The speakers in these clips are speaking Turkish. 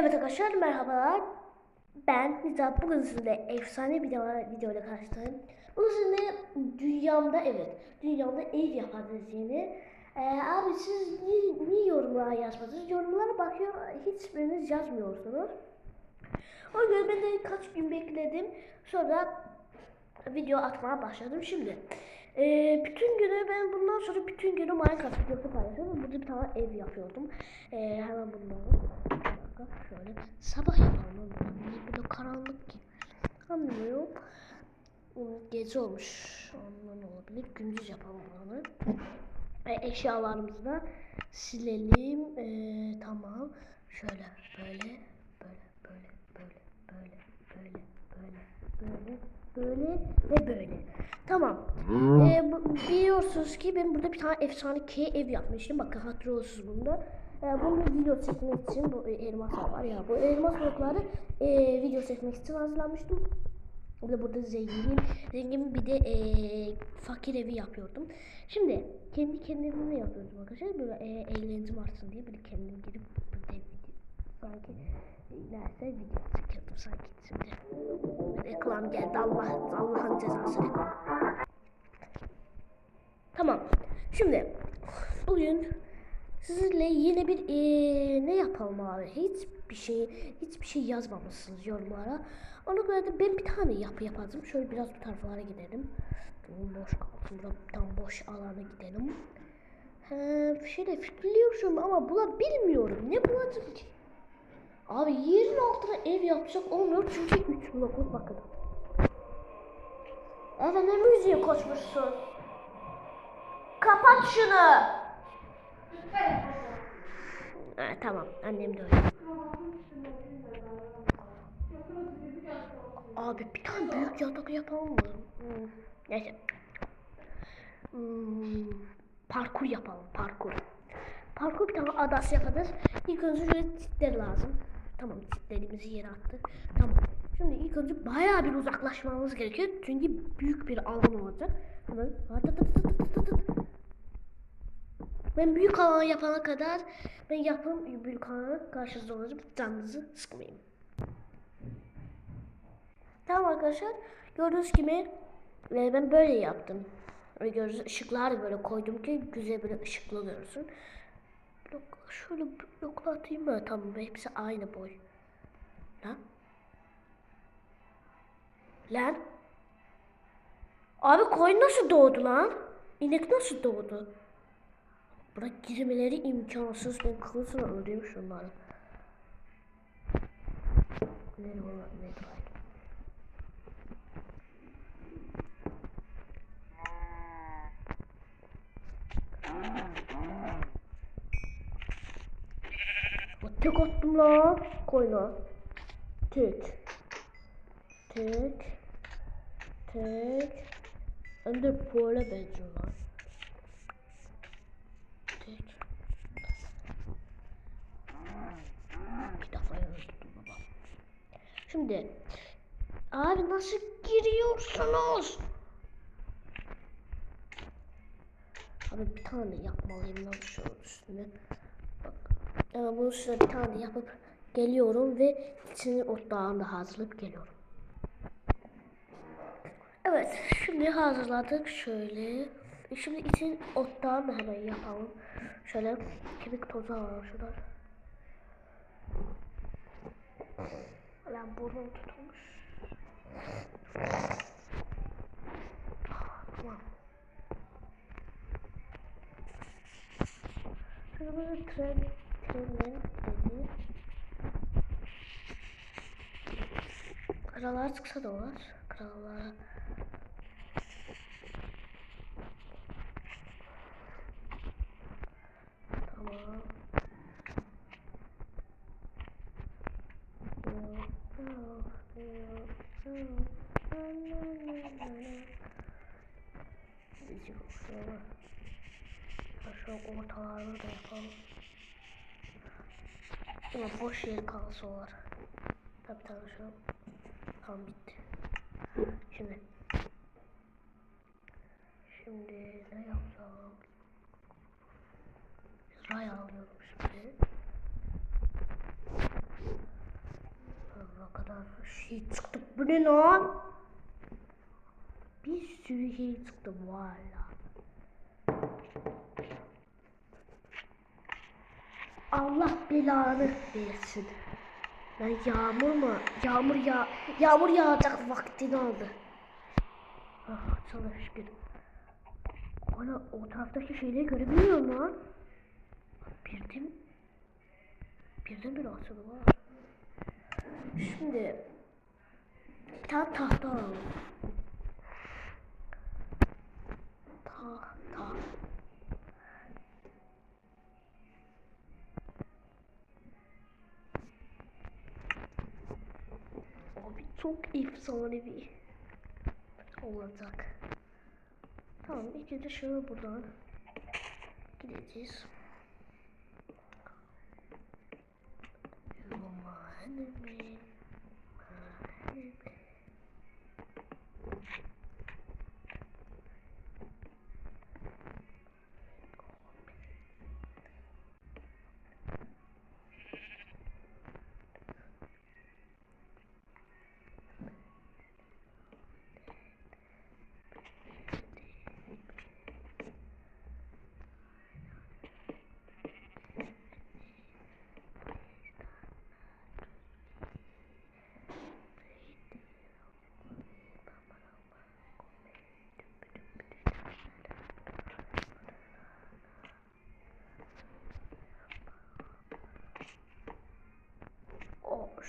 Evet arkadaşlar merhabalar. Ben Nizam. Bugün sizinle efsane bir video, videoyla karşınızdayım. Bugün sizinle dünyamda evet dünyamda ev yapacağız yeni. Ee, abi siz niye, niye yorumlara yazmadınız? Yorumlara bakıyor hiçbiriniz yazmıyorsunuz. O yüzden ben de kaç gün bekledim. Sonra video atmaya başladım şimdi. Ee, bütün günü ben bundan sonra bütün günü Minecraft videosu paylaşıyorum. Burada bir tane ev yapıyordum. Ee, hemen bunları. Dakika şöyle sabah yapalım. Böyle karanlık ki? Anlamıyorum. Hmm, Gece olmuş. Ondan olabilir. Gündüz yapalım bunu. E, eşyalarımızı da silelim. Ee, tamam. Şöyle böyle böyle böyle böyle böyle böyle böyle böyle böyle ve böyle. Tamam. Bu- biliyorsunuz ki ben burada bir tane efsane K ev yapmıştım. Bakın hatırlıyorsunuz bunda. Ee, bunu video çekmek için bu e, elmaslar var ya bu elmas blokları e, video çekmek için hazırlamıştım. Bir de burada zengin, zengin bir de e, fakir evi yapıyordum. Şimdi kendi kendime yapıyordum arkadaşlar. Böyle e, eğlencem artsın diye böyle kendim girip burada video sanki neredeyse video çekiyordum sanki şimdi. Reklam geldi Allah Allah'ın cezası reklam. Tamam. Şimdi bugün sizinle yeni bir eee, ne yapalım abi? Hiçbir şey hiçbir şey yazmamışsınız yorumlara. Ona göre de ben bir tane yapı yapacağım. Şöyle biraz bu taraflara gidelim. Boş bir tane boş alana gidelim. He, bir şey de fikirliyorum ama bulabiliyorum. Ne bulacağım ki? Abi yerin altına ev yapacak olmuyor çünkü 3 blokuz bakın. Eve ne müziği koşmuşsun? Kapat şunu. Ha, tamam annem de öyle. Abi bir tane büyük yatak yapalım mı? Hmm, Neyse. Hmm, parkur yapalım parkur. Parkur bir tane adası yapacağız. İlk önce şöyle çitler lazım. Tamam çitlerimizi yere attık. Tamam. Şimdi ilk önce bayağı bir uzaklaşmamız gerekiyor. Çünkü büyük bir alan olacak. Hemen Ben büyük alan yapana kadar ben yapım büyük alana karşınızda olacağım. Canınızı sıkmayın. Tamam arkadaşlar. Gördüğünüz gibi e, ben böyle yaptım. Ve gördüğünüz ışıklar böyle koydum ki güzel böyle ışıklı görsün. Blok, şöyle blokla atayım mı? Tamam hepsi aynı boy. Lan. Lan. Abi koyun nasıl doğdu lan? İnek nasıl doğdu? Bırak girmeleri imkansız. Ben kılıçla öldüreyim şunları. Ne var ne var? O tek attım lan koyuna. Tek. Tek. Tek. Hem de böyle benziyor lan. Tek. Bir defa öldürdüm baba. Şimdi. Abi nasıl giriyorsunuz? Abi bir tane yapmalıyım lan şu üstüne. Bak. Yani bunu şöyle bir tane yapıp geliyorum ve içini otlağında hazırlayıp geliyorum. Evet, şimdi hazırladık şöyle. Şimdi için otlağını hemen yapalım. Şöyle kemik tozu alalım şuradan. Lan burnum tutulmuş. Tamam. Kırmızı tren, trenlerin dedi. Kralar çıksa da olur. Krallara. Şöyle şu ortalarını da yapalım. Ama boş yer kalsa tabii şu an tam bitti. Şimdi Şimdi ne yapacağım? Ray alıyorum şimdi. şey çıktı. Bu ne lan? Bir sürü şey çıktı valla. Allah belanı versin. Ben yağmur mu? Yağmur ya yağmur yağacak vaktini aldı. Ah sana şükür. Ana o taraftaki şeyleri görebiliyorum lan. Birden birden bir açıldı var. Şimdi bir tane tahta alalım. Tahta. Efsanevi olacak. Tamam ilk önce şöyle buradan gideceğiz. Romanimi, romanimi.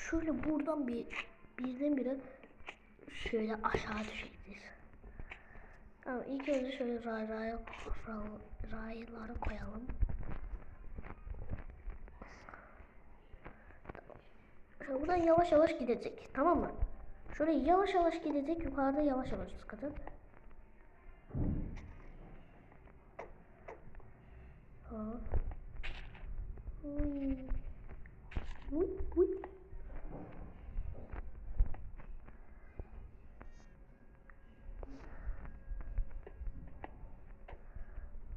Şöyle buradan bir birdenbire şöyle aşağı düşeceğiz. Tamam ilk önce şöyle ray ray rayları koyalım. Şöyle buradan yavaş yavaş gidecek. Tamam mı? Şöyle yavaş yavaş gidecek. Yukarıda yavaş yavaş çıkacak. Ha. Uy. Uy, uy.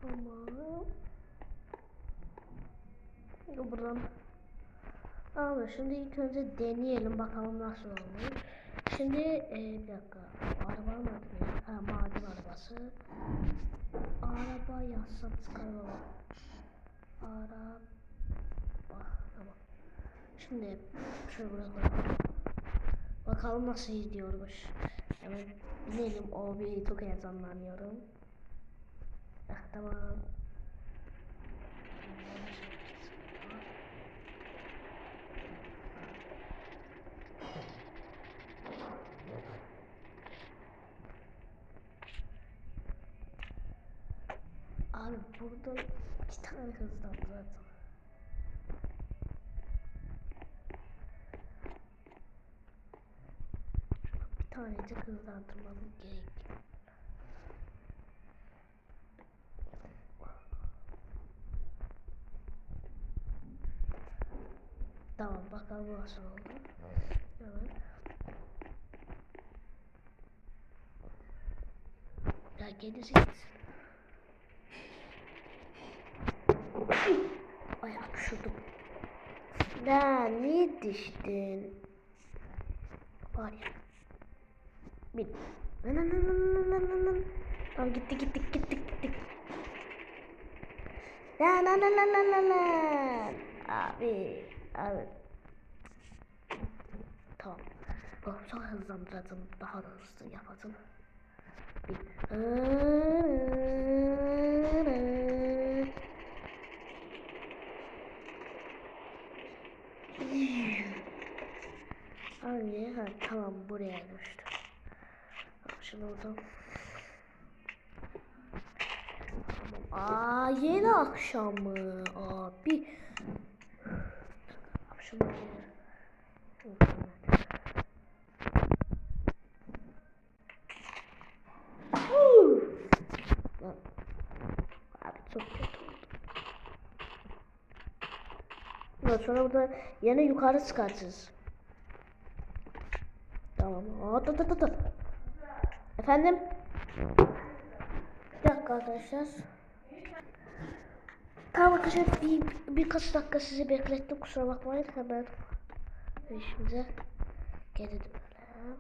Tamam. Yok buradan. Tamam şimdi ilk önce deneyelim bakalım nasıl olur. Şimdi e, bir dakika. Araba mı adı ya? Ha maden arabası. Araba yazsam çıkar. Araba. Tamam. Şimdi şöyle bırakalım. Bakalım nasıl gidiyormuş. Hemen binelim. O bir çok heyecanlanıyorum. Ah, tamam. Abi burada iki tane hızdan zaten. Bir tanecik hızlandırmamız gerek. Tamam bakalım nasıl oldu. Evet. Ya gerisi Ay hapşurdum. Ya niye düştün? Var ya. Bin. Nan nan nan nan nan nan. Tamam gittik gittik gittik gittik. Ya nan nan nan nan nan nan. Abi. Abi. Tamam. Bak çok hızlandıracağım. Daha da hızlı yapacağım. Bir. Hangi? Ha, tamam buraya düştü. Şunu oradan. Tamam. Aa yeni akşam mı? Abi. Akşam mı? Abi çok kötü sonra burada yine yukarı çıkartacağız. Aa, tut tut tut. Efendim? Bir dakika arkadaşlar. Tamam arkadaşlar bir, birkaç dakika sizi beklettim kusura bakmayın hemen işimize Geri dönelim.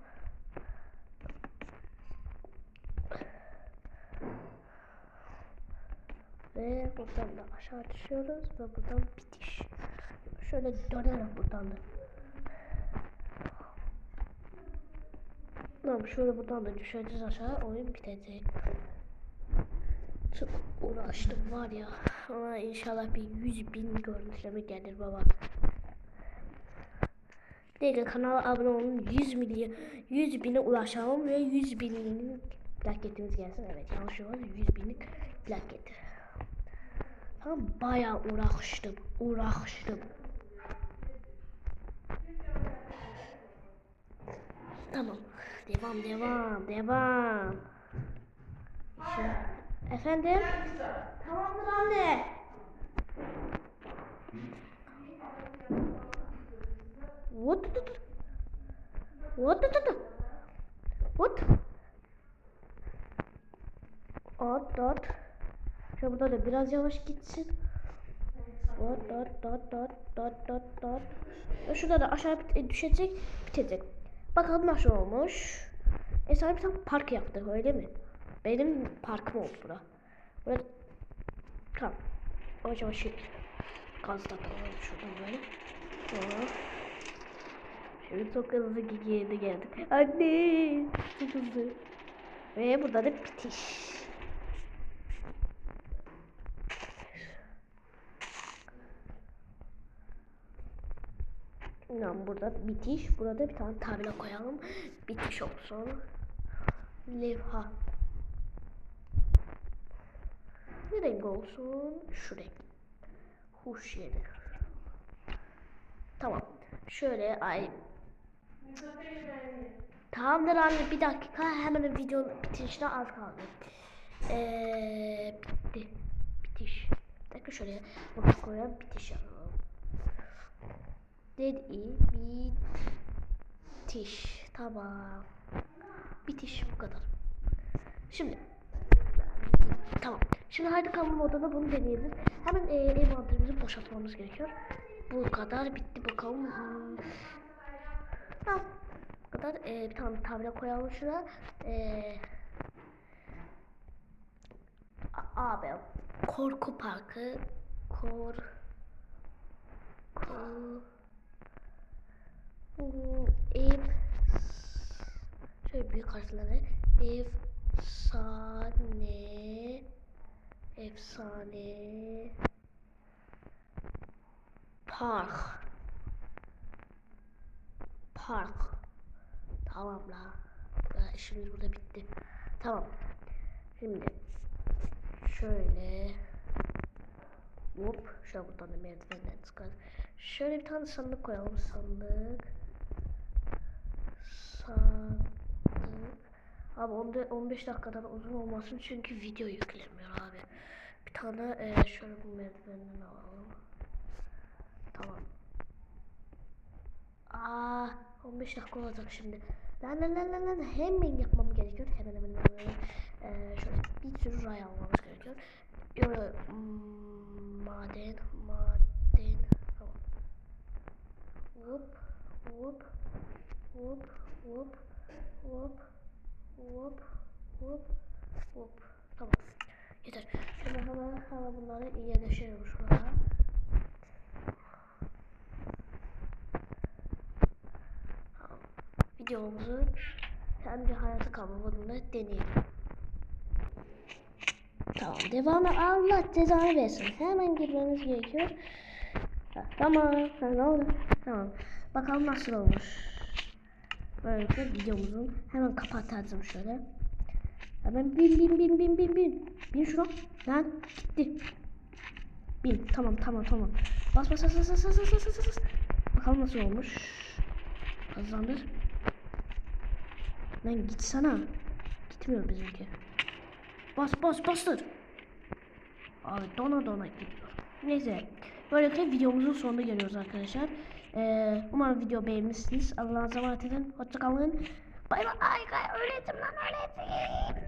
Ve buradan da aşağı düşüyoruz ve buradan bitiş. Şöyle dönelim buradan da. Tamam şöyle buradan da düşeceğiz aşağı oyun bitecek. Çok uğraştım var ya. Ama inşallah bir 100 bin görüntüleme gelir baba. Değil kanala abone olun 100 milyon 100 bine ulaşalım ve 100 binlik plaketimiz gelsin. Evet yanlış olmaz 100 binlik plaket. Tamam bayağı uğraştım. Uğraştım. Tamam. Devam devam devam. Şimdi, efendim? Tamamdır anne. What? What? What? At at. Şöyle burada da biraz yavaş gitsin. Dot dot dot dot dot dot dot. Şurada da aşağı bit- düşecek, bitecek. Bakalım nasıl olmuş. E sana bir tane park yaptık öyle mi? Benim parkım oldu bura. Burada tamam. Yavaş yavaş gaz da koyalım şuradan böyle. Tamam. Şimdi çok hızlı geldi geldi. Anne. Ve burada da bitiş. Tamam burada bitiş. Burada bir tane tabela koyalım. Bitiş olsun. Levha. Ne renk olsun? Şu renk. Huş yeri. Tamam. Şöyle ay. Tamamdır anne bir dakika hemen video bitişine az kaldı. Ee, bitti. Bitiş. Bir dakika şöyle bunu koyalım bitiş yapalım. Dedi bitiş. Tamam. Bitiş bu kadar. Şimdi tamam. Şimdi haydi kalma modunda bunu deneyelim. Hemen e, envanterimizi boşaltmamız gerekiyor. Bu kadar bitti bakalım. Hmm. Tamam. Bu kadar. E, bir tane tabela koyalım şuraya. E, abi korku parkı kor kor Ev şöyle büyük harflerle efsane. Efsane. Park. Park. Tamam la. İşimiz burada bitti. Tamam. Şimdi şöyle hop şöyle buradan da merdivenden çıkar şöyle bir tane sandık koyalım. Sandık sandık abi 10 15 dakikadan uzun olmasın çünkü video yüklemiyor abi bir tane e, şöyle bu merdivenden alalım tamam Aa, 15 dakika olacak şimdi. Lan lan lan lan lan hemen yapmam gerekiyor. Hemen hemen hemen. Ee, şöyle bir sürü ray almamız gerekiyor. Yo, hmm, maden, maden. Tamam. Hop, hop, hop, hop, hop, hop, hop, hop. Tamam. Yeter. Şimdi hemen hemen bunları yerleştirelim şuraya. videomuzu kendi hayatı kalmalarında deneyelim. Tamam devamı Allah cezanı versin. Hemen girmemiz gerekiyor. Ha, tamam. Ha, ne oldu? Tamam. Bakalım nasıl olmuş. Böylelikle videomuzun hemen kapatacağım şöyle. Hemen bin bin bin bin bin bin. Bin şuna. Lan gitti. Bin. Tamam tamam tamam. Bas bas bas bas bas bas bas bas bas. Bakalım nasıl olmuş. Hızlandır. Lan gitsene. Gitmiyor bizimki. Bas bas bastır. Abi dona dona gidiyor. Neyse. Böylelikle videomuzun sonuna geliyoruz arkadaşlar. Ee, umarım video beğenmişsiniz. Allah'a emanet edin. Hoşçakalın. Bay bay. Ay, öğretim lan öğretim.